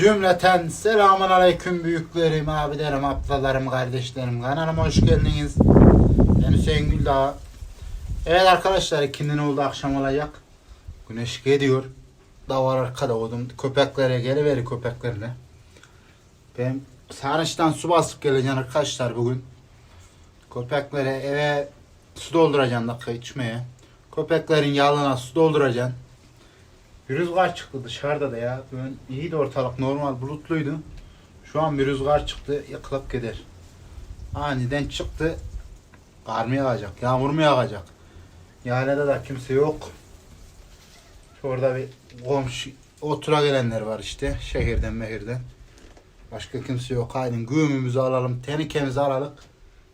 Cümleten selamun aleyküm büyüklerim, abilerim, ablalarım, kardeşlerim. Kanalıma hoş geldiniz. Ben Hüseyin Güldağ. Evet arkadaşlar ikindin oldu akşam olacak. Güneş geliyor. Davar arkada oldum. Köpeklere geliveri köpeklerle. Ben Sarnıç'tan su basıp geleceğim arkadaşlar bugün. Köpeklere eve su dolduracağım dakika içmeye. Köpeklerin yalına su dolduracağım. Bir rüzgar çıktı dışarıda da ya. Bugün iyiydi ortalık normal bulutluydu. Şu an bir rüzgar çıktı yakılıp gider. Aniden çıktı. Kar mı yağacak? Yağmur mu yağacak? Yaylada da kimse yok. Şurada bir komşu otura gelenler var işte şehirden mehirden. Başka kimse yok. Haydi güğümümüzü alalım, tenikemizi alalım.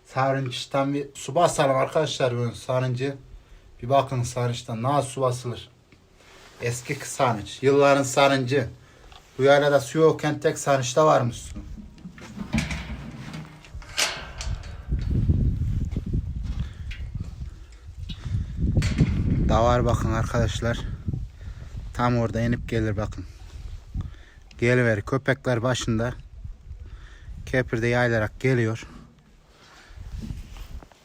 Sarınçtan bir su basalım arkadaşlar bugün sarıncı. Bir bakın sarınçtan nasıl su basılır. Eski sarınç. Yılların sarıncı. Bu yaylada su yokken tek sarınçta varmış su. Davar bakın arkadaşlar. Tam orada inip gelir bakın. Geliver köpekler başında. Kepirde yaylarak geliyor.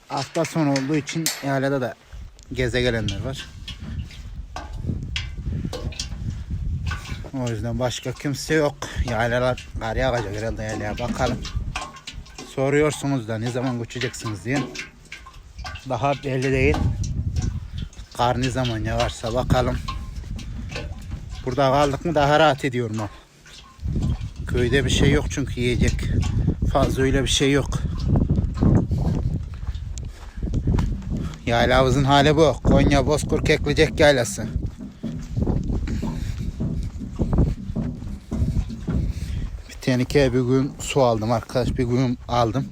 Hafta sonu olduğu için yaylada da geze gelenler var. O yüzden başka kimse yok. Yaylalar kar yağacak herhalde yaylaya bakalım. Soruyorsunuz da ne zaman uçacaksınız diye. Daha belli değil. Kar ne zaman yağarsa bakalım. Burada kaldık mı daha rahat ediyorum o. Köyde bir şey yok çünkü yiyecek. Fazla öyle bir şey yok. Yaylamızın hali bu. Konya Bozkır Keklicek yaylası. Bir tenike bir gün su aldım arkadaş. Bir gün aldım.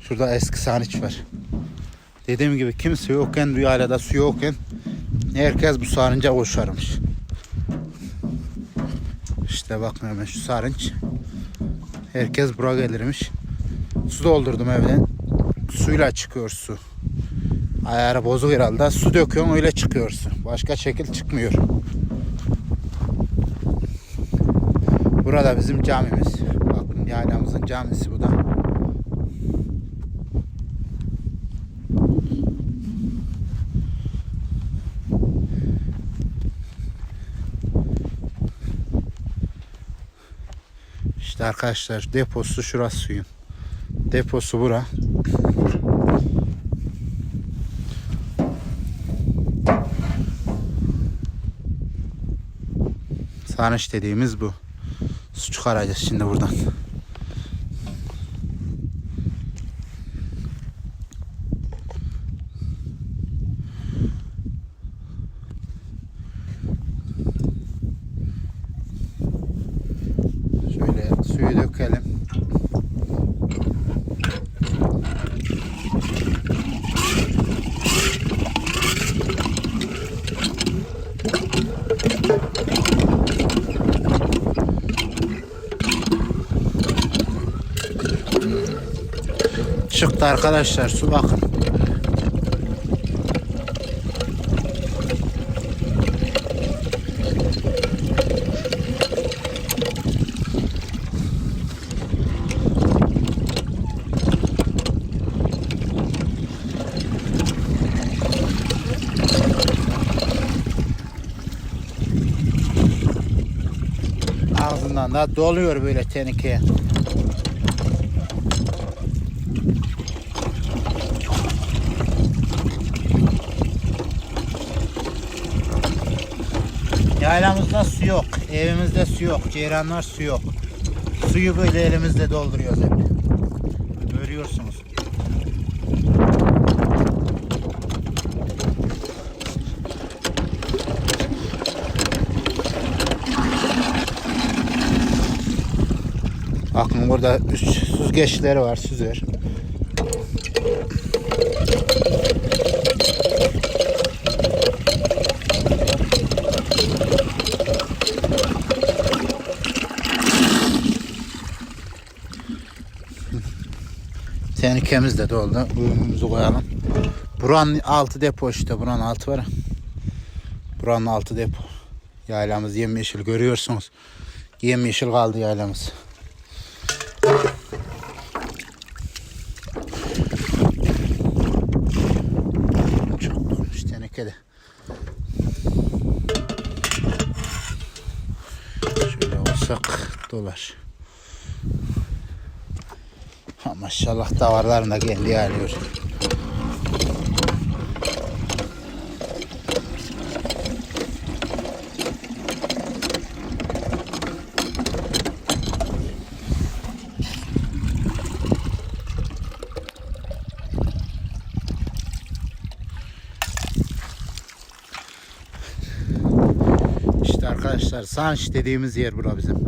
Şurada eski saniç var. Dediğim gibi kimse yokken, bu yaylada su yokken herkes bu sarınca koşarmış. İşte bakın hemen şu sarınç. Herkes buraya gelirmiş. Su doldurdum evden. Suyla çıkıyor su. Ayarı bozuk herhalde. Su döküyorsun öyle çıkıyor su. Başka şekil çıkmıyor. Burada bizim camimiz. Bakın yaylamızın camisi bu da. İşte arkadaşlar deposu şurası suyun. Deposu bura. Sarnıç dediğimiz bu. Su çıkaracağız şimdi buradan. Şöyle suyu dökelim. Çıktı arkadaşlar su bakın. Ağzından da doluyor böyle tenekeye. Yaylamızda su yok. Evimizde su yok. Ceyranlar su yok. Suyu böyle elimizde dolduruyoruz hep. Görüyorsunuz. Bakın burada üç süzgeçleri var süzer. Tehlikemiz de doldu. Ürünümüzü koyalım. Buranın altı depo işte. Buranın altı var. Buranın altı depo. Yaylamız yemyeşil görüyorsunuz. Yemyeşil kaldı yaylamız. Çok dolmuş tenekede. Şöyle olsak dolar. Maşallah davarlarını da kendi alıyor. İşte arkadaşlar Sanç dediğimiz yer bura bizim.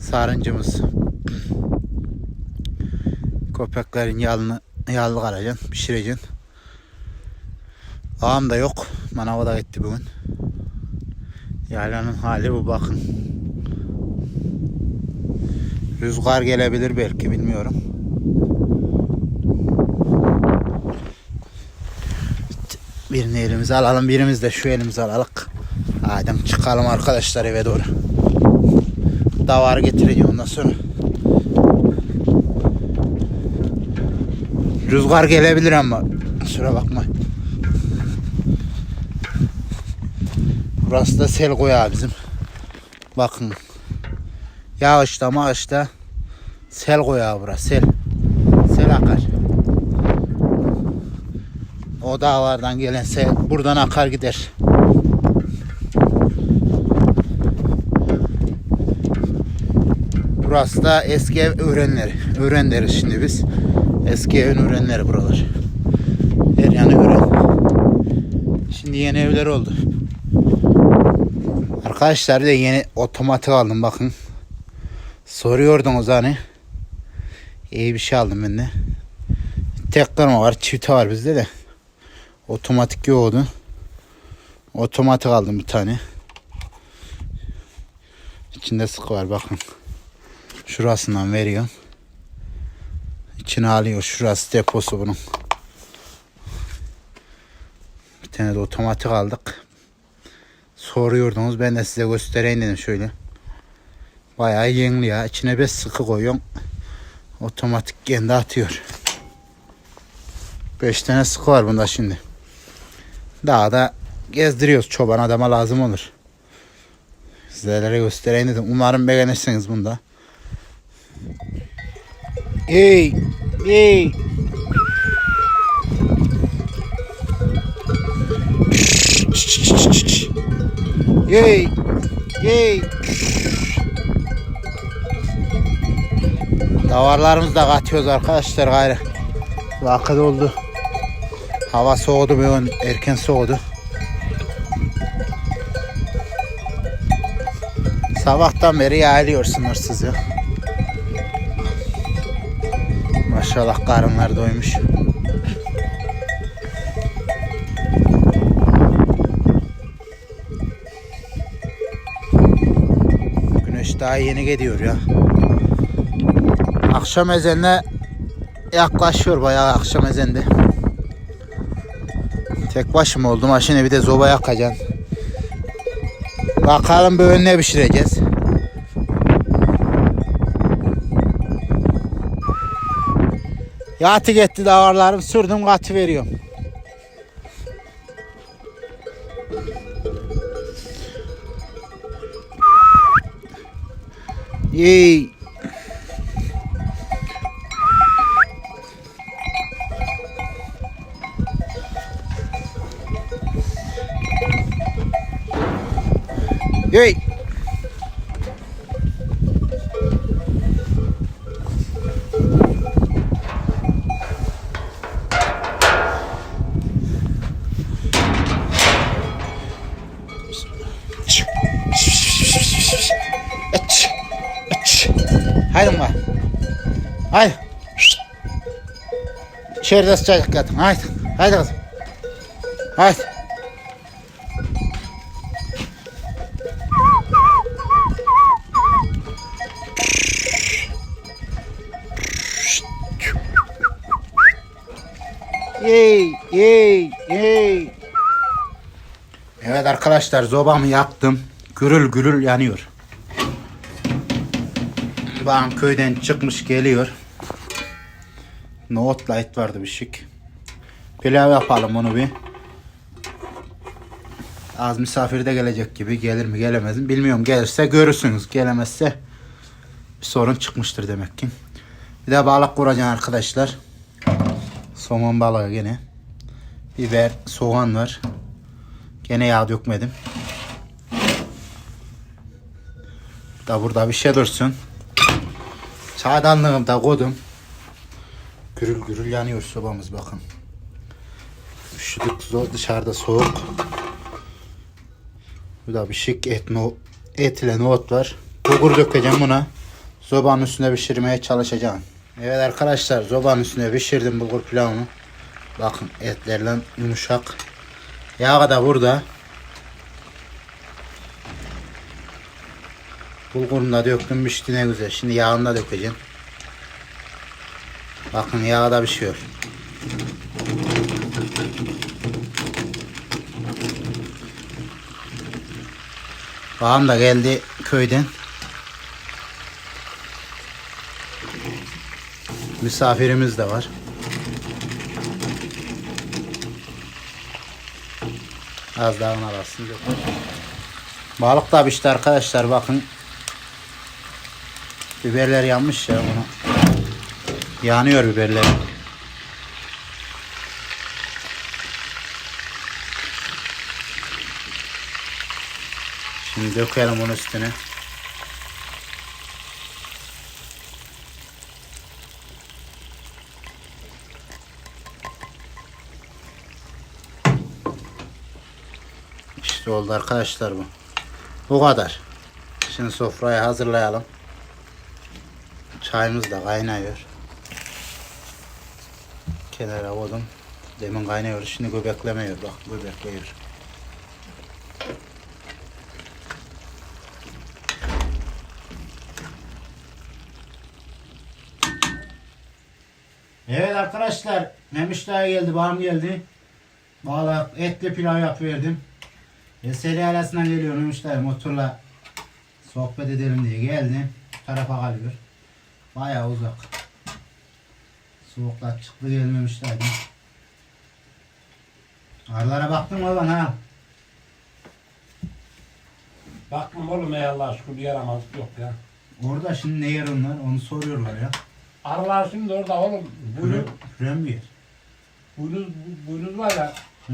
Sarıncımız. Köpeklerin yalını yallı karacaksın, pişireceksin. Ağam da yok. Manava da gitti bugün. Yaylanın hali bu bakın. Rüzgar gelebilir belki bilmiyorum. Birini elimize alalım, birimiz de şu elimize alalım. Hadi çıkalım arkadaşlar eve doğru. Davar getireceğim ondan sonra. Rüzgar gelebilir ama kusura bakma. Burası da sel koyağı bizim. Bakın. Yağışta mağışta sel koyağı burası sel. Sel akar. O dağlardan gelen sel buradan akar gider. Burası da eski ev öğrenleri. Öğren deriz şimdi biz. Eski evin öğrenleri buralar. Her yanı öğren. Şimdi yeni evler oldu. Arkadaşlar de yeni otomatik aldım bakın. Soruyordunuz hani. İyi bir şey aldım ben de. Tek kırma var, çifte var bizde de. Otomatik yoktu. Otomatik aldım bir tane. İçinde sıkı var bakın. Şurasından veriyorum. İçine alıyor. Şurası deposu bunun. Bir tane de otomatik aldık. Soruyordunuz. Ben de size göstereyim dedim şöyle. Bayağı yenili ya. İçine bir sıkı koyuyorum. Otomatik kendi atıyor. 5 tane sıkı var bunda şimdi. Daha da gezdiriyoruz. Çoban adama lazım olur. Sizlere göstereyim dedim. Umarım beğenirsiniz bunda. Hey, hey. Hey, hey. Davarlarımızı da katıyoruz arkadaşlar gayrı. Vakit oldu. Hava soğudu bugün erken soğudu. Sabahtan beri yağılıyor sınırsız ya. Maşallah karınlar doymuş. Güneş daha yeni gidiyor ya. Akşam ezanına yaklaşıyor bayağı akşam ezende. Tek başıma oldum. Ha şimdi bir de zoba yakacaksın. Bakalım böyle ne pişireceğiz. Yatı gitti davarlarım sürdüm katı veriyorum. Yey. Yey. Haydi. İçeride sıcacık yatın. Haydi. Haydi kızım. Haydi. Yey, yey, yey. Evet arkadaşlar zobamı yaktım. Gürül gürül yanıyor. Babam köyden çıkmış geliyor. Nohutla et vardı bir şık. Pilav yapalım onu bir. Az misafir de gelecek gibi. Gelir mi gelemez mi bilmiyorum. Gelirse görürsünüz. Gelemezse bir sorun çıkmıştır demek ki. Bir de balık kuracağım arkadaşlar. Somon balığı gene. Biber, soğan var. Gene yağ dökmedim. Da burada bir şey dursun. Çaydanlığım da koydum. Gürül gürül yanıyor sobamız bakın. Üşüdük zor dışarıda soğuk. Bu da bir şık et, no, et ile nohut var. Bulgur dökeceğim buna. Zobanın üstüne pişirmeye çalışacağım. Evet arkadaşlar zobanın üstüne pişirdim bulgur pilavını. Bakın etlerle yumuşak. Yağı da burada. Bulgurunu da döktüm pişti ne güzel. Şimdi yağını da dökeceğim. Bakın yağı da pişiyor. Bağım da geldi köyden. Misafirimiz de var. Az daha ona bassın. Balık da pişti arkadaşlar bakın. Biberler yanmış ya bunu. Yanıyor biberler. Şimdi dökelim onun üstüne. İşte oldu arkadaşlar bu. Bu kadar. Şimdi sofrayı hazırlayalım. Çayımız da kaynıyor. Kenara koydum. Demin kaynıyor. Şimdi göbeklemiyor. Bak göbekliyor. Evet arkadaşlar. Memiş daha geldi. Bağım geldi. Valla etli pilav yapıverdim. Eseri arasından geliyor Memiş dayı motorla sohbet edelim diye geldi. Bu tarafa kalıyor. Bayağı uzak. Soğuklar çıktı gelmemişlerdi. Arılara baktın mı lan ha? Bakmam oğlum ey Allah şükür yaramazlık yok ya. Orada şimdi ne yer onlar onu soruyorlar ya. Arılar şimdi orada oğlum. Buynuz, Pürem, pürem bir yer. buynuz, buynuz var ya. Hı.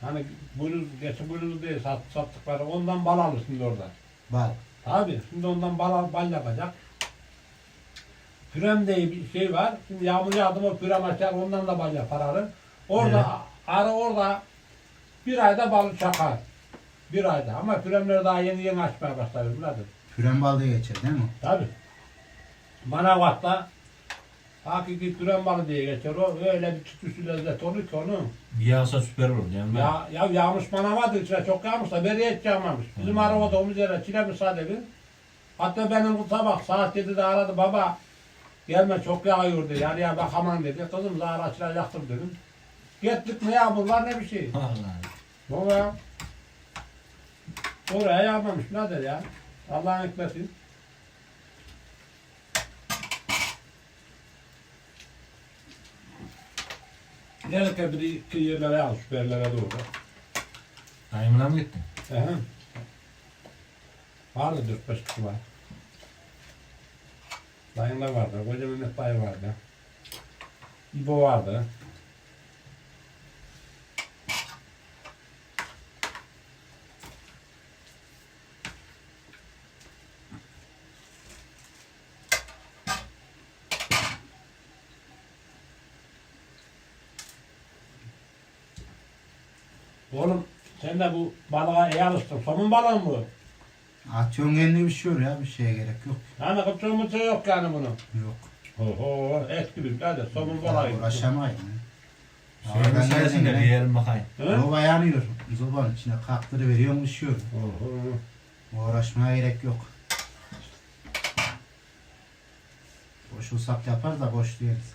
Hani buynuz, geçi buynuz değil sat, sattıkları ondan bal alır şimdi orada. Bal. Abi şimdi ondan bal, al- bal yapacak. Pürem diye bir şey var. Şimdi yağmur yağdı mı pürem açar ondan da bal yapar arı. Orada arı orada bir ayda bal çakar. Bir ayda ama püremler daha yeni yeni açmaya başlar birader. Pürem bal diye geçer değil mi? Tabi. Manavgat'ta hakiki püren balı diye geçer o. Öyle bir çıtısı lezzet olur ki onun. Bir yağsa süper olur yani. Ya, ya yağmış manavatı içine çok yağmış da beri hiç yağmamış. Bizim Hmm. arabada omuz yere çile müsaade bir. Hatta benim bu sabah saat 7'de aradı baba. Gelme çok yağıyor dedi. Yani ya bakamam dedi. Kızım zahar açılacaktır dedim. Gittik ne yağmur var ne bir şey. Vallahi. O ya? Oraya yağmamış nedir ya? Allah'ın hikmeti. Gelirken bir iki yerlere al, şu yerlere doğru. Dayımına mı gittin? Ehe. Vardı dört beş kişi var. Dayım da vardı, koca Mehmet dayı vardı. İbo vardı. Oğlum sen de bu balığa iyi alıştın. Somun balığı mı bu? Atıyorsun kendi bir şey ya bir şeye gerek yok. Yani kıpçı mıçı yok yani bunun. Yok. Oho et gibi hadi somun gibi. Uğraşamayın. Oradan sayesinde geldin bir ya. yerim bakayım. Hı? Zoba yanıyor. Zobanın içine kaktırı veriyorsun üşüyor. Oho. Uğraşmaya gerek yok. Boş olsak yapar da boş değiliz.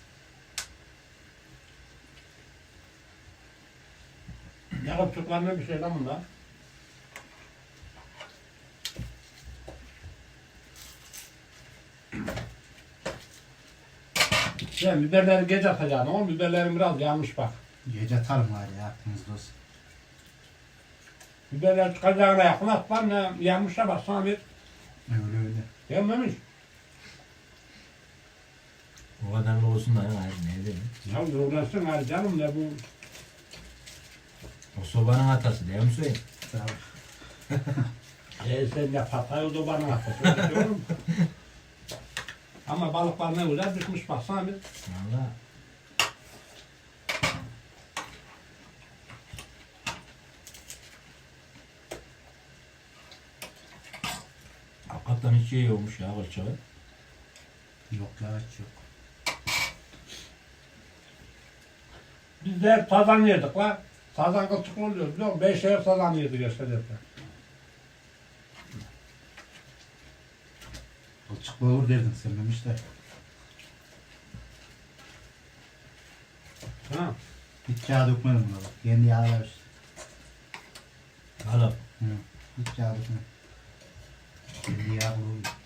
Ya kıpçıklar ne bir şey lan bunlar? Sen biberleri gece atacaksın oğlum. Biberlerin biraz yanmış bak. Gece atarım var ya aklınızda olsun. Biberler çıkacağına yakın at lan ne yanmışa bak sana bir Öyle öyle. yanmamış. O kadar da olsun da ya. Ne diyeyim. Ya yorularsın hadi canım ne bu. O sobanın atası değil mi Hüseyin? Sağ ol. E sen de patay o da bana atıyorsun. diyorum. Ama balıklar ne güzel düşmüş baksana bir. Valla. Hakikaten hiç iyi olmuş ya kılçağı. Yok ya hiç yok. Biz de hep sazan yedik lan. Sazan kılçıklı oluyor biliyor musun? Beş yer sazan yedik eskiden. Kılçıklı olur derdin sen Memiş de. Ha. Hiç yağ dökmedim buna bak. Kendi yağlar işte. Valla. Hı. Hiç yağ dökmedim. Kendi yağ bulur.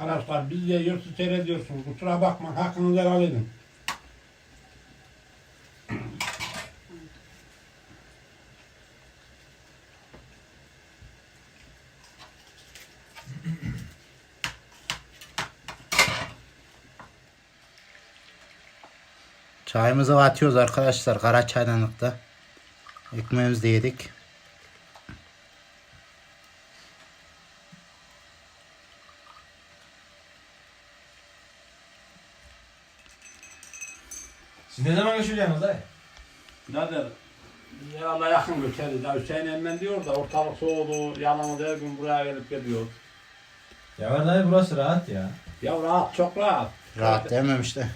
Arkadaşlar biz de yiyorsunuz seyrediyorsunuz. Kusura bakma hakkınızı helal edin. Çayımızı atıyoruz arkadaşlar kara çaydanlıkta. Ekmeğimizi de yedik. Siz ne zaman görüşeceksiniz dayı? Nedir? Herhalde yakın göçeriz. Ya Hüseyin Emmen diyor da ortalık soğudu. Yalanı her gün buraya gelip gidiyor. Ya var dayı burası rahat ya. Ya rahat çok rahat. Rahat demem işte.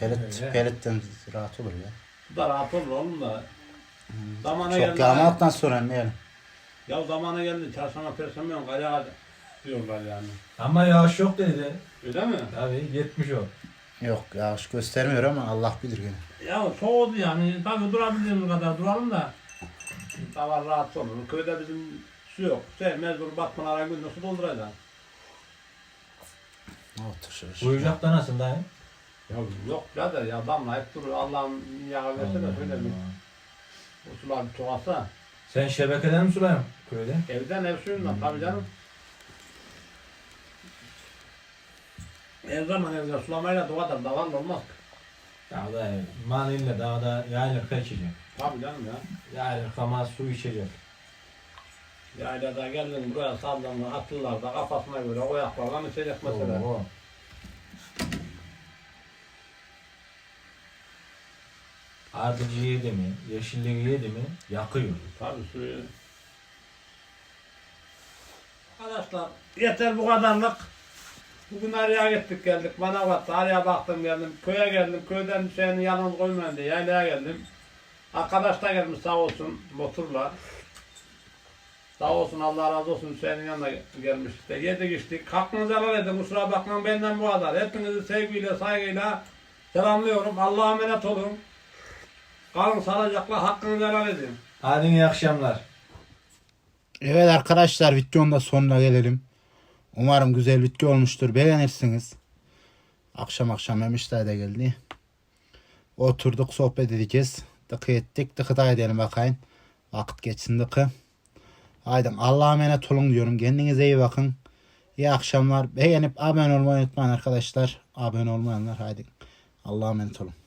Pelit, Öyle. pelitten rahat olur ya. Bu da rahat olur oğlum da. Zamana Çok geldi. yağmalıktan sonra ne yani? Ya zamana geldi. Çarşamba perşembe yok. Kaya diyorlar yani. Ama yağış yok dedi. Öyle mi? Tabii 70 o. Yok yağış göstermiyor ama Allah bilir gene. Ya soğudu yani. Tabii durabildiğimiz kadar duralım da. Davar rahat olur. Köyde bizim su yok. Şey mecbur batmalara günde su dolduracaksın. Otur şöyle. şöyle. Uyuyacak da nasıl dayı? Ya yok birader ya damlayıp durur. Allah'ın yağı verse de şöyle bir usular bir çoğalsa. Sen şebekeden mi sulayın köyde? Evden ev suyundan tabii canım. Her zaman evde sulamayla doğadır. Davan da olmaz. Ya dayı maniyle dağda yaylık içecek. Tabii canım ya. Yaylık ama su içecek. Yaylada geldin buraya saldın atlılar da kafasına göre o ayaklardan içecek mesela. Oo. Ardıcı yedi mi, yeşilliği yedi mi yakıyor. Tabii suyu. Arkadaşlar yeter bu kadarlık. Bugün araya gittik geldik. Bana baktı. Araya baktım geldim. Köye geldim. Köyden Hüseyin'i yalnız koymayın diye yaylaya geldim. Arkadaş da gelmiş sağ olsun motorla. Sağ olsun Allah razı olsun Hüseyin'in yanına gelmiş işte. Yedik içtik. Hakkınızı helal edin. Kusura bakmayın benden bu kadar. Hepinizi sevgiyle saygıyla selamlıyorum. Allah'a emanet olun. Kalın sağlıcakla hakkınızı helal edin. Hadi iyi akşamlar. Evet arkadaşlar videonun da sonuna gelelim. Umarım güzel video olmuştur. Beğenirsiniz. Akşam akşam Memişler de geldi. Oturduk sohbet edeceğiz. Dıkı ettik. Dıkı da edelim bakayım. Vakit geçsin dıkı. Haydi Allah'a emanet olun diyorum. Kendinize iyi bakın. İyi akşamlar. Beğenip abone olmayı unutmayın arkadaşlar. Abone olmayanlar haydi. Allah'a emanet olun.